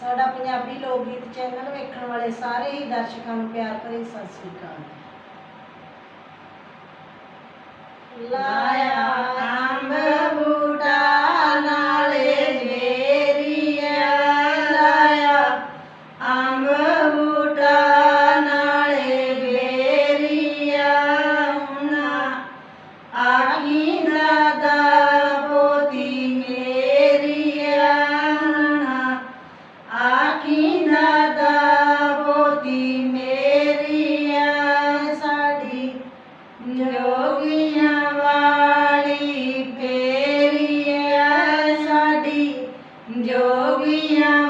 ਸਾਡਾ ਪੰਜਾਬੀ ਲੋਕ ਗੀਤ ਚੈਨਲ ਵੇਖਣ ਵਾਲੇ ਸਾਰੇ ਹੀ ਦਰਸ਼ਕਾਂ ਨੂੰ ਪਿਆਰ ਭਰੀ ਸਤਿ ਸ੍ਰੀ ਅਕਾਲ। ਲਾਇਆ योगियावाड़ी पेरी है साड़ी योगिया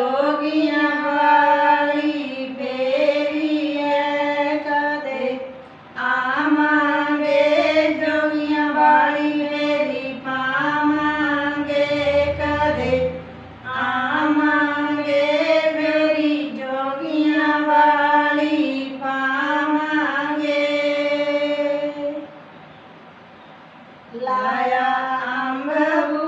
जोगिया वाली बेरिए कदे आमा बे बेरी पामांगे कदे आमांगे बेरी जोगिया वाली पामांगे लाया अम्बू